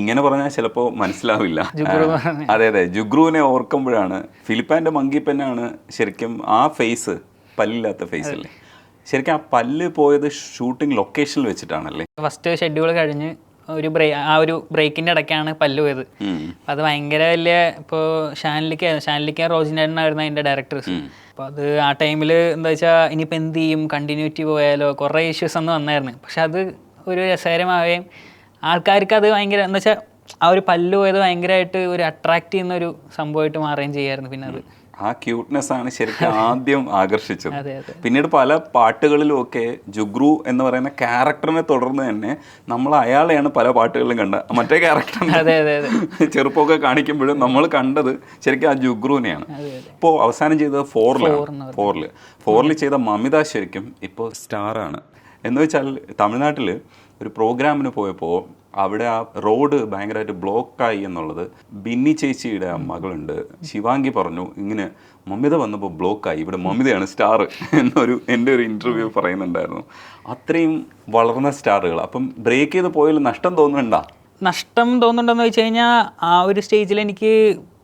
ഇങ്ങനെ പറഞ്ഞാൽ ചിലപ്പോൾ മനസ്സിലാവില്ല. അതെ അതെ. ജുഗ്രുവിനെ ഓർക്കുമ്പോഴാണ് ഫിലിപ്പാന്റെ മങ്കിപ്പനാണ് ശരിക്കും ആ ഫേസ് പല്ലില്ലാത്ത ഫേസ് അല്ലേ? ശരിക്കും ആ പല്ല് പോയത് ഷൂട്ടിംഗ് ലൊക്കേഷനിൽ വെച്ചിട്ടാണല്ലേ? ഫസ്റ്റ് ഷെഡ്യൂൾ കഴിഞ്ഞ് ഒരു ബ്രേ ആ ഒരു ബ്രേക്കിന്റെ ഇടയ്ക്കാണ് പല്ല് പോയത്. അത് ഭയങ്കര വലിയ ഇപ്പോൾ ഷാനിലിക്ക ഷാനിലിക്ക റോജിനായിരുന്നു അതിന്റെ ഡയറക്ടേഴ്സ് അപ്പോൾ അത് ആ ടൈമിൽ എന്താ വെച്ചാൽ ഇനിയിപ്പോൾ എന്ത് ചെയ്യും? കണ്ടിന്യൂറ്റി പോയാലോ? കുറേ ഇഷ്യൂസ് ഒന്നും വന്നായിരുന്നു. പക്ഷെ അത് ഒരു രസകരമാവുകയും ആൾക്കാർക്ക് അത് ഭയങ്കര എന്ന് വെച്ചാൽ ആ ഒരു പല്ല് പോയത് ഭയങ്കരമായിട്ട് ഒരു അട്രാക്ട് ചെയ്യുന്ന ഒരു സംഭവമായിട്ട് മാറുകയും ചെയ്യായിരുന്നു പിന്നെ അത്. ആ ക്യൂട്ട്നെസ് ആണ് ശരിക്കും ആദ്യം ആകർഷിച്ചത്. പിന്നീട് പല പാട്ടുകളിലും ഒക്കെ ജുഗ്രു എന്ന് പറയുന്ന ക്യാരക്ടറിനെ തുടർന്ന് തന്നെ നമ്മൾ അയാളെയാണ് പല പാട്ടുകളിലും കണ്ട മറ്റേ ക്യാരക്ടർ ചെറുപ്പമൊക്കെ കാണിക്കുമ്പോഴും നമ്മൾ കണ്ടത് ശരിക്കും ആ ജുഗ്രുവിനെയാണ്. ഇപ്പോൾ അവസാനം ചെയ്തത് ഫോറിലാണ്. ഫോറിൽ. ഫോറിൽ ഫോറിൽ ചെയ്ത മമിത ശരിക്കും ഇപ്പോൾ സ്റ്റാറാണ്. എന്ന് വെച്ചാൽ തമിഴ്നാട്ടിൽ ഒരു പ്രോഗ്രാമിന് പോയപ്പോൾ അവിടെ ആ റോഡ് ഭയങ്കരമായിട്ട് ബ്ലോക്കായി എന്നുള്ളത് ബിന്നി ചേച്ചിയുടെ മകളുണ്ട്. ശിവാംഗി പറഞ്ഞു ഇങ്ങനെ മമിത വന്നപ്പോൾ ബ്ലോക്കായി. ഇവിടെ മമിതയാണ് സ്റ്റാർ എന്നൊരു എന്റെ ഒരു ഇന്റർവ്യൂ പറയുന്നുണ്ടായിരുന്നു. അത്രയും വളർന്ന സ്റ്റാറുകൾ. അപ്പം ബ്രേക്ക് ചെയ്ത് പോയാൽ നഷ്ടം തോന്നുന്നുണ്ട? നഷ്ടം തോന്നുന്നുണ്ടെന്ന് വെച്ച് കഴിഞ്ഞാൽ ആ ഒരു സ്റ്റേജിൽ എനിക്ക്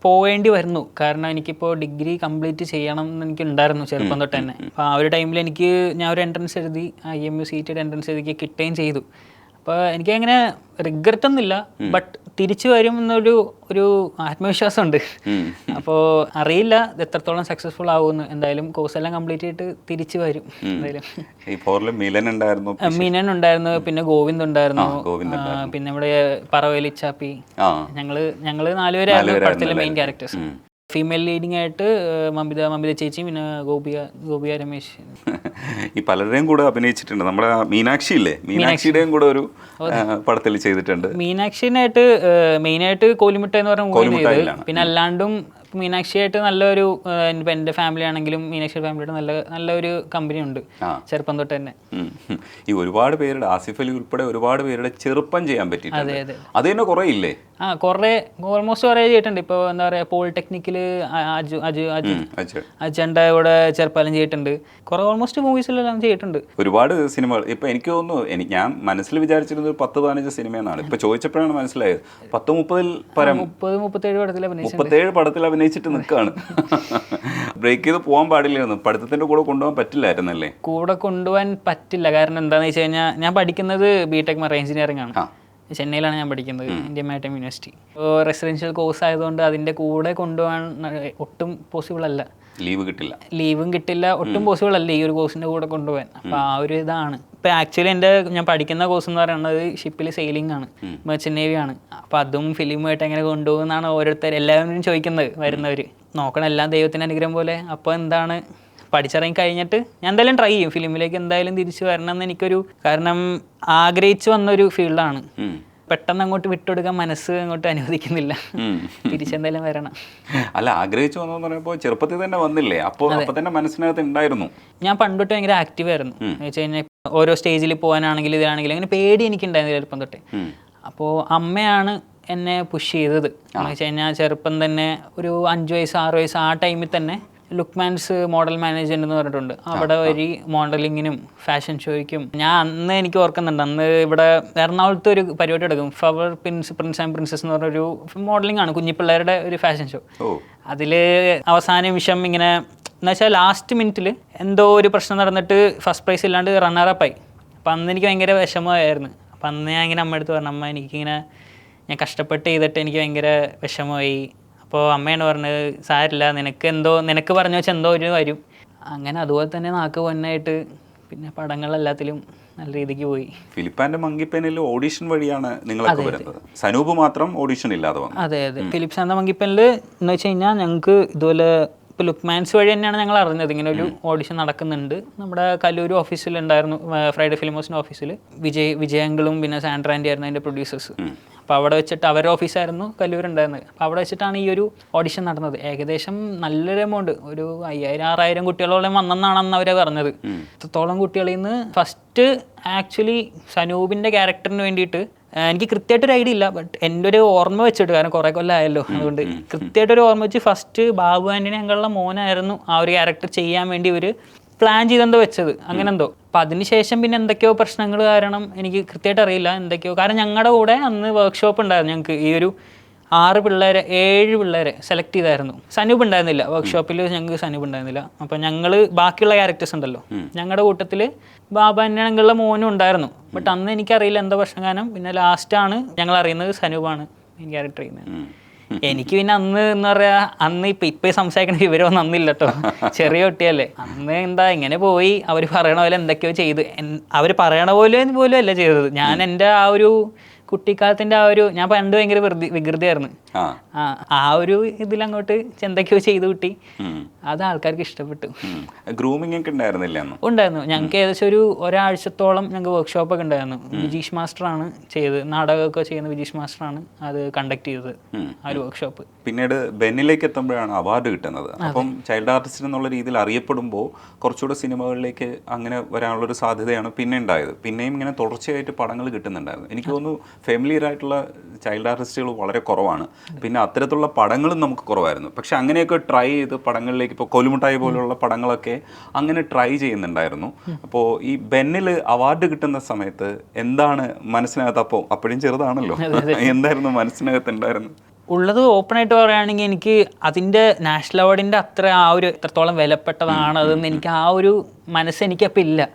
പോവേണ്ടി വരുന്നു. കാരണം എനിക്കിപ്പോൾ ഡിഗ്രി കംപ്ലീറ്റ് ചെയ്യണം എന്ന് എനിക്ക് ഉണ്ടായിരുന്നു ചെറുപ്പം തൊട്ട് തന്നെ. അപ്പോൾ ആ ഒരു ടൈമിൽ എനിക്ക് ഞാൻ ഒരു എൻട്രൻസ് എഴുതി I M U CET entrance എഴുതി കിട്ടുകയും ചെയ്തു. അപ്പോൾ എനിക്ക് അങ്ങനെ റിഗ്രറ്റ് ഒന്നുമില്ല ബട്ട് തിരിച്ചു വരും എന്നൊരു ഒരു ആത്മവിശ്വാസം ഉണ്ട് അപ്പോൾ അറിയില്ല എത്രത്തോളം സക്സസ്ഫുൾ ആവുമെന്ന്. എന്തായാലും കോഴ്സ് എല്ലാം കംപ്ലീറ്റ് ചെയ്തിട്ട് തിരിച്ചു വരും. എന്തായാലും. മിലൻ ഉണ്ടായിരുന്നു. മീനൻ ഉണ്ടായിരുന്നു പിന്നെ ഗോവിന്ദ് ഉണ്ടായിരുന്നു. പിന്നെ നമ്മുടെ പറവേലിച്ചാപ്പി ഞങ്ങൾ ഞങ്ങൾ നാലുപേരായിരുന്നു നാലുപേരായിരുന്നു പടത്തിലെ മെയിൻ ക്യാരക്ടേഴ്സ് ഫീമെയിൽ ലീഡിംഗ് ആയിട്ട് മമിത മമിത ചേച്ചി പിന്നെ ഗോപിയ ഗോപിയ രമേശ്. ഈ പലരുടെയും കൂടെ അഭിനയിച്ചിട്ടുണ്ട്. നമ്മുടെ മീനാക്ഷി ഇല്ലേ? മീനാക്ഷിയുടെയും കൂടെ ഒരു പടത്തിൽ ചെയ്തിട്ടുണ്ട്. മീനാക്ഷിനായിട്ട് മെയിനായിട്ട് കോലിമുട്ട എന്ന് പറഞ്ഞ മൂവി പിന്നെ അല്ലാണ്ടും മീനാക്ഷിയായിട്ട് നല്ലൊരു എന്റെ എന്റെ ഫാമിലി ആണെങ്കിലും മീനാക്ഷി ഫാമിലിയുടെ നല്ല നല്ലൊരു കമ്പനി ഉണ്ട്. ചെറുപ്പം തൊട്ട് തന്നെ. ഈ ഒരുപാട് പേരുടെ ആസിഫ് അലി ഉൾപ്പെടെ ഒരുപാട് പേരുടെ ചെറുപ്പം ചെയ്യാൻ അതെ പറ്റിയിട്ടുണ്ട്. അതെ. അത് തന്നെ കുറേ ഇല്ലേ? ആ കുറേ ഓൾമോസ്റ്റ് കുറേ ചെയ്തിട്ടുണ്ട്. ഇപ്പോൾ എന്താ പറയുക പോളിടെക്നിക്കിൽ അജു അജു അജു. അജണ്ട ഇവിടെ ചെറുപ്പാലം ചെയ്തിട്ടുണ്ട്. കുറേ ഓൾമോസ്റ്റ് മൂവീസിലെല്ലാം ചെയ്തിട്ടുണ്ട്. ഒരുപാട് സിനിമകൾ ഇപ്പൊ എനിക്ക് തോന്നുന്നു എനിക്ക് ഞാൻ മനസ്സിൽ വിചാരിച്ചിരുന്നത് ഒരു പത്ത് പതിനഞ്ച് സിനിമയെന്നാണ്. ഇപ്പൊ ചോദിച്ചപ്പോഴാണ് മനസ്സിലായത്. പത്ത് മുപ്പതിൽ പരം മുപ്പത് മുപ്പത്തേഴ് പടത്തിൽ മുപ്പത്തേഴ് പടത്തിൽ അഭിനയിച്ചിട്ട് നിൽക്കുകയാണ് ബ്രേക്ക് ചെയ്ത് പോകാൻ പാടില്ലായിരുന്നു. പഠിത്തത്തിന്റെ കൂടെ കൊണ്ടുപോകാൻ പറ്റില്ലായിരുന്നല്ലേ? കൂടെ കൊണ്ടുപോകാൻ പറ്റില്ല. കാരണം എന്താണെന്ന് വെച്ച് കഴിഞ്ഞാൽ ഞാൻ പഠിക്കുന്നത് ബി ടെക് മറൈൻ എഞ്ചിനീയറിംഗ് ആണ്. ചെന്നൈയിലാണ് ഞാൻ പഠിക്കുന്നത് ഇന്ത്യൻ മാരിടൈം യൂണിവേഴ്സിറ്റി. അപ്പോൾ റെസിഡൻഷ്യൽ കോഴ്സ് ആയതുകൊണ്ട് അതിന്റെ കൂടെ കൊണ്ടുപോകാൻ ഒട്ടും പോസിബിൾ അല്ല. ലീവ് കിട്ടില്ല. ലീവും കിട്ടില്ല ഒട്ടും പോസിബിൾ അല്ല ഈ ഒരു കോഴ്സിന്റെ കൂടെ കൊണ്ടുപോകാൻ. അപ്പോൾ ആ ഒരു ഇതാണ്. ഇപ്പോൾ ആക്ച്വലി എന്റെ ഞാൻ പഠിക്കുന്ന കോഴ്സ് എന്ന് പറയുന്നത് ഷിപ്പിൽ സെയിലിംഗ് ആണ് മെർച്ചൻ നേവി ആണ്. അപ്പോൾ അതും ഫിലിമുമായിട്ട് എങ്ങനെ കൊണ്ടുപോകുന്നതാണ് ഓരോരുത്തർ എല്ലാവരും ചോദിക്കുന്നത് വരുന്നവർ നോക്കണം എല്ലാം ദൈവത്തിന്റെ അനുഗ്രഹം പോലെ. അപ്പോൾ എന്താണ് പഠിച്ചിറങ്ങി കഴിഞ്ഞിട്ട് ഞാൻ എന്തായാലും ട്രൈ ചെയ്യും. ഫിലിമിലേക്ക് എന്തായാലും തിരിച്ചു വരണം എന്ന് എനിക്കൊരു കാരണം ആഗ്രഹിച്ചു വന്നൊരു ഫീൽഡാണ്. പെട്ടെന്ന് അങ്ങോട്ട് വിട്ടുകൊടുക്കാൻ മനസ്സ് അങ്ങോട്ട് അനുവദിക്കുന്നില്ല. തിരിച്ചെന്തായാലും വരണം. അല്ല ആഗ്രഹിച്ചു വന്നു പറയുമ്പോൾ ചെറുപ്പത്തിൽ തന്നെ വന്നില്ലേ? അപ്പോൾ അപ്പോൾ തന്നെ മനസ്സിനകത്ത് ഉണ്ടായിരുന്നു. ഞാൻ പണ്ടൊട്ട് ഭയങ്കര ആക്റ്റീവ് ആയിരുന്നു. എന്ന് വെച്ച് കഴിഞ്ഞാൽ ഓരോ സ്റ്റേജിൽ പോകാനാണെങ്കിലും ഇതിലാണെങ്കിലും അങ്ങനെ പേടി എനിക്കുണ്ടായിരുന്നു ചെറുപ്പം തൊട്ടേ. അപ്പോൾ അമ്മയാണ് എന്നെ പുഷ് ചെയ്തത്. എന്ന് വെച്ച് കഴിഞ്ഞാൽ ചെറുപ്പം തന്നെ ഒരു അഞ്ച് വയസ്സ് ആറ് വയസ്സ് ആ ടൈമിൽ തന്നെ ലുക്മാൻസ് മോഡൽ മാനേജ്മെന്റ് എന്ന് പറഞ്ഞിട്ടുണ്ട്. അവിടെ വഴി മോഡലിങ്ങിനും ഫാഷൻ ഷോയ്ക്കും. ഞാൻ അന്ന് എനിക്ക് ഓർക്കുന്നുണ്ട്. അന്ന് ഇവിടെ എറണാകുളത്ത് ഒരു പരിപാടി എടുക്കും flower prince prince and princess എന്ന് പറഞ്ഞൊരു മോഡലിംഗ് ആണ് കുഞ്ഞിപ്പിള്ളേരുടെ ഒരു ഫാഷൻ ഷോ അതിൽ അവസാന നിമിഷം ഇങ്ങനെ എന്നുവെച്ചാൽ ലാസ്റ്റ് മിനിറ്റിൽ എന്തോ ഒരു പ്രശ്നം നടന്നിട്ട് ഫസ്റ്റ് പ്രൈസ് ഇല്ലാണ്ട് റണ്ണറപ്പായി അപ്പം അന്ന് എനിക്ക് ഭയങ്കര വിഷമമായിരുന്നു. അപ്പം അന്ന് ഞാൻ ഇങ്ങനെ അമ്മ അടുത്ത് പറഞ്ഞു അമ്മ എനിക്കിങ്ങനെ ഞാൻ കഷ്ടപ്പെട്ട് ചെയ്തിട്ട് എനിക്ക് ഭയങ്കര വിഷമമായി. അപ്പോൾ അമ്മയാണ് പറഞ്ഞത് സാരില്ല നിനക്ക് എന്തോ നിനക്ക് പറഞ്ഞു വെച്ചാൽ എന്തോ ഒരു വരും. അങ്ങനെ അതുപോലെ തന്നെ നാക്ക് പൊന്നായിട്ട് പിന്നെ പടങ്ങളെല്ലാത്തിലും നല്ല രീതിക്ക് പോയി. ഫിലിപ്പാന്റെ മങ്കിപ്പനിൽ ഓഡിഷൻ വഴിയാണ് നിങ്ങളൊക്കെ വരുന്നത്. സനൂപ് മാത്രം ഓഡിഷൻ ഇല്ലാതെ വന്നു. അതെ അതെ. ഫിലിപ്പ് എന്ന മങ്കിപ്പനിൽ എന്ന് വെച്ച് കഴിഞ്ഞാൽ ഞങ്ങൾക്ക് ഇതുപോലെ ഇപ്പോൾ ലുക്മാൻസ് വഴി തന്നെയാണ് ഞങ്ങൾ അറിഞ്ഞത്. ഇങ്ങനെ ഒരു ഓഡിഷൻ നടക്കുന്നുണ്ട്. നമ്മുടെ കല്ലൂർ ഓഫീസിലുണ്ടായിരുന്നു ഫ്രൈഡേ ഫിലിമോസിന്റെ ഓഫീസിൽ വിജയ് വിജയങ്കളും പിന്നെ സാൻഡ്രാൻഡി ആയിരുന്നു അതിന്റെ പ്രൊഡ്യൂസേഴ്സ്. അപ്പോൾ അവിടെ വെച്ചിട്ട് അവരുടെ ഓഫീസായിരുന്നു കല്ലൂർ ഉണ്ടായിരുന്നത് അപ്പോൾ അവിടെ വെച്ചിട്ടാണ് ഈ ഒരു ഓഡിഷൻ നടന്നത്. ഏകദേശം നല്ലൊരു എമൗണ്ട് ഒരു അയ്യായിരം ആറായിരം കുട്ടികളോളം വന്നെന്നാണ് അന്ന് അവരെ പറഞ്ഞത്. അത്രത്തോളം കുട്ടികളിൽ നിന്ന് ഫസ്റ്റ് ആക്ച്വലി സനൂപിന്റെ ക്യാരക്ടറിന് വേണ്ടിയിട്ട് എനിക്ക് എനിക്ക് കൃത്യമായിട്ടൊരു ഐഡിയ ഇല്ല. ബട്ട് എന്റെ ഒരു ഓർമ്മ വെച്ചിട്ട് കാരണം കുറേ കൊല്ലമായല്ലോ അതുകൊണ്ട് കൃത്യമായിട്ടൊരു ഓർമ്മ വെച്ച് ഫസ്റ്റ് ബാബു ആന്റണി ഞങ്ങളുടെ മോനായിരുന്നു ആ ഒരു ക്യാരക്ടർ ചെയ്യാൻ വേണ്ടി ഇവർ പ്ലാൻ ചെയ്തെന്തോ വെച്ചത്. അങ്ങനെ എന്തോ അപ്പം അതിനുശേഷം പിന്നെ എന്തൊക്കെയോ പ്രശ്നങ്ങൾ കാരണം എനിക്ക് കൃത്യമായിട്ട് അറിയില്ല എന്തൊക്കെയോ. കാരണം ഞങ്ങളുടെ കൂടെ അന്ന് വർക്ക്ഷോപ്പ് ഉണ്ടായിരുന്നു ഞങ്ങൾക്ക് ഈ ഒരു ആറ് പിള്ളേരെ ഏഴ് പിള്ളേരെ സെലക്ട് ചെയ്തായിരുന്നു. സനൂപ് ഉണ്ടായിരുന്നില്ല. വർക്ക്ഷോപ്പിൽ ഞങ്ങൾക്ക് സനൂപ് ഉണ്ടായിരുന്നില്ല. അപ്പം ഞങ്ങൾ ബാക്കിയുള്ള ക്യാരക്ടേഴ്സ് ഉണ്ടല്ലോ. ഞങ്ങളുടെ കൂട്ടത്തിൽ ബാബാന്യങ്ങളുടെ മോനും ഉണ്ടായിരുന്നു. ബട്ട് അന്ന് എനിക്കറിയില്ല എന്താ പ്രശ്നം കാരണം. പിന്നെ ലാസ്റ്റാണ് ഞങ്ങൾ അറിയുന്നത് സനൂപാണ് മെയിൻ ക്യാരക്ടർ ചെയ്യുന്നത്. എനിക്ക് പിന്നെ അന്ന് എന്ന് പറയാ അന്ന് ഇപ്പൊ ഇപ്പൊ സംസാരിക്കണ വിവരമൊന്നും അന്നില്ല കേട്ടോ ചെറിയ കുട്ടിയല്ലേ. അന്ന് എന്താ ഇങ്ങനെ പോയി അവർ പറയണ പോലെ എന്തൊക്കെയോ ചെയ്ത്. അവർ പറയണ പോലെ പോലും അല്ല ചെയ്തത്. ഞാൻ എന്റെ ആ ഒരു കുട്ടിക്കാലത്തിന്റെ ആ ഒരു ഞാൻ പണ്ട് ഭയങ്കര വികൃതിയായിരുന്നു. ആ. ഒരു ഇതിലങ്ങോട്ട് എന്തൊക്കെയോ ചെയ്തു കിട്ടി. അത് ആൾക്കാർക്ക് ഇഷ്ടപ്പെട്ടു. ഗ്രൂമിംഗ് ഒക്കെ ഉണ്ടായിരുന്നില്ല ഉണ്ടായിരുന്നു. ഞങ്ങൾക്ക് ഏകദേശം ഒരു ഒരാഴ്ചത്തോളം ഞങ്ങൾക്ക് വർക്ക്ഷോപ്പ് ഒക്കെ ഉണ്ടായിരുന്നു. വിജീഷ് മാസ്റ്ററാണ് ചെയ്തത്. നാടകമൊക്കെ ചെയ്യുന്ന വിജീഷ് മാസ്റ്ററാണ് അത് കണ്ടക്ട് ചെയ്തത് ആ ഒരു വർക്ക്ഷോപ്പ് പിന്നീട് ബെന്നിലേക്ക് എത്തുമ്പോഴാണ് അവാർഡ് കിട്ടുന്നത്. അപ്പം ചൈൽഡ് ആർട്ടിസ്റ്റ് എന്നുള്ള രീതിയിൽ അറിയപ്പെടുമ്പോൾ കുറച്ചുകൂടെ സിനിമകളിലേക്ക് അങ്ങനെ വരാനുള്ളൊരു സാധ്യതയാണ് പിന്നെ ഉണ്ടായത്. പിന്നെയും ഇങ്ങനെ തുടർച്ചയായിട്ട് പടങ്ങൾ കിട്ടുന്നുണ്ടായിരുന്നു. എനിക്ക് തോന്നുന്നു ഫെമിലിയർ ആയിട്ടുള്ള ചൈൽഡ് ആർട്ടിസ്റ്റുകൾ വളരെ കുറവാണ്. പിന്നെ അത്തരത്തിലുള്ള പടങ്ങളും നമുക്ക് കുറവായിരുന്നു. പക്ഷെ അങ്ങനെയൊക്കെ ട്രൈ ചെയ്ത് പടങ്ങളിലേക്ക് ഇപ്പോൾ കൊലുമുട്ടായി പോലുള്ള പടങ്ങളൊക്കെ അങ്ങനെ ട്രൈ ചെയ്യുന്നുണ്ടായിരുന്നു. അപ്പോൾ ഈ ബെന്നിൽ അവാർഡ് കിട്ടുന്ന സമയത്ത് എന്താണ് മനസ്സിനകത്ത് അപ്പോൾ അപ്പോഴും ചെറുതാണല്ലോ. എന്തായിരുന്നു മനസ്സിനകത്ത് ഉണ്ടായിരുന്നു ഉള്ളത് ഓപ്പൺ ആയിട്ട് പറയുകയാണെങ്കിൽ എനിക്ക് അതിന്റെ നാഷണൽ അവാർഡിന്റെ അത്ര ആ ഒരു എത്രത്തോളം വിലപ്പെട്ടതാണ് അതെന്ന് എനിക്ക് ആ ഒരു മനസ്സ് എനിക്കപ്പോൾ ഇല്ല.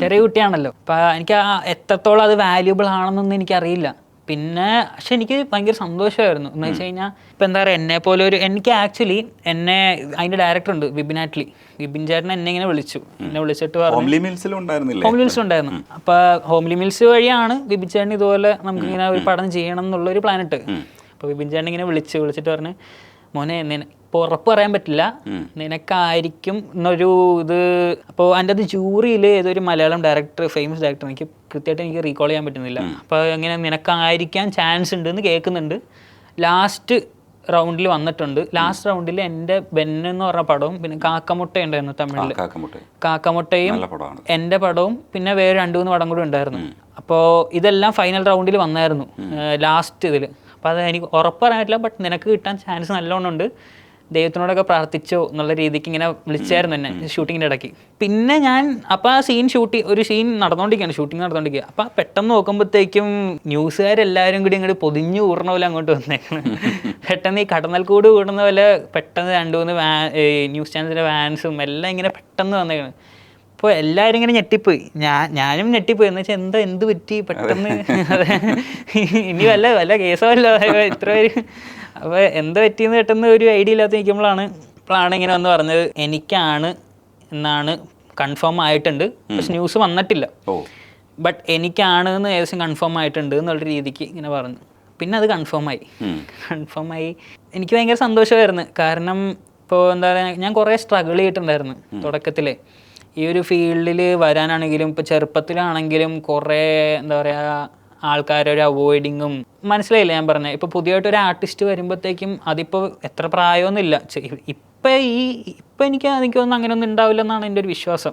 ചെറിയ കുട്ടിയാണല്ലോ. അപ്പം എനിക്ക് ആ എത്രത്തോളം അത് വാല്യൂബിൾ ആണെന്നൊന്നും എനിക്കറിയില്ല. പിന്നെ പക്ഷെ എനിക്ക് ഭയങ്കര സന്തോഷമായിരുന്നു. എന്ന് വെച്ച് കഴിഞ്ഞാൽ ഇപ്പം എന്താ പറയുക എന്നെ പോലെ ഒരു എനിക്ക് ആക്ച്വലി എന്നെ അതിന്റെ ഡയറക്ടർ ഉണ്ട് വിപിൻ ആറ്റ്ലി. വിപിൻ ചേട്ടൻ എന്നെ ഇങ്ങനെ വിളിച്ചു. എന്നെ വിളിച്ചിട്ട് പറഞ്ഞു. ഹോംലി മിൽസിൽ ഉണ്ടായിരുന്നില്ലേ? ഹോംലി മിൽസ് ഉണ്ടായിരുന്നു. അപ്പോൾ ഹോംലി മിൽസ് വഴിയാണ് ബിബിൻ ചേട്ടൻ ഇതുപോലെ നമുക്ക് ഇങ്ങനെ ഒരു പഠനം ചെയ്യണം എന്നുള്ള ഒരു പ്ലാനറ്റ് ഇട്ട് അപ്പൊ ബിബിൻ ചേട്ടൻ ഇങ്ങനെ വിളിച്ച് വിളിച്ചിട്ട് പറഞ്ഞ് മോനെ ഇപ്പൊ ഉറപ്പ് പറയാൻ പറ്റില്ല. നിനക്കായിരിക്കും എന്നൊരു ഇത്. അപ്പോൾ അതിന്റെ അത് ജൂറിയിൽ ഏതൊരു മലയാളം ഡയറക്ടർ ഫേമസ് ഡയറക്ടർ എനിക്ക് കൃത്യമായിട്ട് എനിക്ക് റീകോൾ ചെയ്യാൻ പറ്റുന്നില്ല. അപ്പോൾ ഇങ്ങനെ നിനക്കായിരിക്കാൻ ചാൻസ് ഉണ്ട് എന്ന് കേൾക്കുന്നുണ്ട്. ലാസ്റ്റ് റൗണ്ടിൽ വന്നിട്ടുണ്ട്. ലാസ്റ്റ് റൗണ്ടിൽ എന്റെ ബെന്ന് എന്ന് പറഞ്ഞ പടവും പിന്നെ കാക്കമുട്ട ഉണ്ടായിരുന്നു തമിഴിൽ കാക്കമുട്ടെ കാക്കമുട്ടയും എന്റെ പടവും പിന്നെ വേറെ രണ്ട് മൂന്ന് പടം കൂടി ഉണ്ടായിരുന്നു. അപ്പോൾ ഇതെല്ലാം ഫൈനൽ റൗണ്ടിൽ വന്നായിരുന്നു. ലാസ്റ്റ് ഇതിൽ അപ്പോൾ അത് എനിക്ക് ഉറപ്പ് പറയാൻ പറ്റില്ല ബട്ട് നിനക്ക് കിട്ടാൻ ചാൻസ് നല്ലോണം ഉണ്ട്. ദൈവത്തിനോടൊക്കെ പ്രാർത്ഥിച്ചോ എന്നുള്ള രീതിക്ക് ഇങ്ങനെ വിളിച്ചായിരുന്നു എന്നെ ഷൂട്ടിങ്ങിന്റെ ഇടയ്ക്ക്. പിന്നെ ഞാൻ അപ്പോൾ ആ സീൻ ഷൂട്ടി ഒരു സീൻ നടന്നുകൊണ്ടിരിക്കുകയാണ് ഷൂട്ടിംഗ് നടന്നുകൊണ്ടിരിക്കുക അപ്പോൾ പെട്ടെന്ന് നോക്കുമ്പോഴത്തേക്കും ന്യൂസുകാരെല്ലാവരും കൂടി ഇങ്ങോട്ട് പൊതിഞ്ഞു കൂടണ പോലെ അങ്ങോട്ട് വന്നേക്കണം. പെട്ടെന്ന് ഈ കടന്നൽ കൂട് കൂടുന്ന പോലെ പെട്ടെന്ന് രണ്ട് മൂന്ന് വാ ന്യൂസ് ചാനലിന്റെ വാൻസും എല്ലാം ഇങ്ങനെ പെട്ടെന്ന് വന്നേക്കണം. അപ്പോൾ എല്ലാവരും ഇങ്ങനെ ഞെട്ടിപ്പോയി. ഞാൻ ഞാനും ഞെട്ടിപ്പോയി. എന്ന് വെച്ചാൽ എന്താ എന്ത് പറ്റി? പെട്ടെന്ന്. ഇനി വല്ല വല്ല കേസോ അല്ലോ ഇത്ര പേര്. അപ്പോൾ എന്താ പറ്റിയെന്ന് കേട്ടെന്ന് ഒരു ഐഡിയ ഇല്ലാത്ത നിൽക്കുമ്പോഴാണ് ഇപ്പോഴാണ് ഇങ്ങനെ വന്ന് പറഞ്ഞത്. എനിക്കാണ് എന്നാണ് കൺഫേം ആയിട്ടുണ്ട്. പക്ഷെ ന്യൂസ് വന്നിട്ടില്ല. ബട്ട് എനിക്കാണ് എന്ന് ഏകദേശം കൺഫേം ആയിട്ടുണ്ട് എന്നുള്ള രീതിക്ക് ഇങ്ങനെ പറഞ്ഞു. പിന്നെ അത് കൺഫേം ആയി. കൺഫേം ആയി. എനിക്ക് ഭയങ്കര സന്തോഷമായിരുന്നു. കാരണം ഇപ്പോൾ എന്താ പറയുക ഞാൻ കുറേ സ്ട്രഗിൾ ചെയ്തിട്ടുണ്ടായിരുന്നു തുടക്കത്തിൽ ഈ ഒരു ഫീൽഡിൽ വരാനാണെങ്കിലും ഇപ്പോൾ ചെറുപ്പത്തിലാണെങ്കിലും കുറേ എന്താ പറയുക ആൾക്കാരൊരു അവോയ്ഡിങ്ങും മനസ്സിലായില്ല ഞാൻ പറഞ്ഞത് ഇപ്പോൾ പുതിയതായിട്ടൊരു ആർട്ടിസ്റ്റ് വരുമ്പോഴത്തേക്കും അതിപ്പോൾ എത്ര പ്രായമൊന്നുമില്ല ഇപ്പം ഈ ഇപ്പം എനിക്ക് എനിക്ക് തോന്നുന്നു അങ്ങനെയൊന്നും ഉണ്ടാവില്ലെന്നാണ് എന്റെ ഒരു വിശ്വാസം.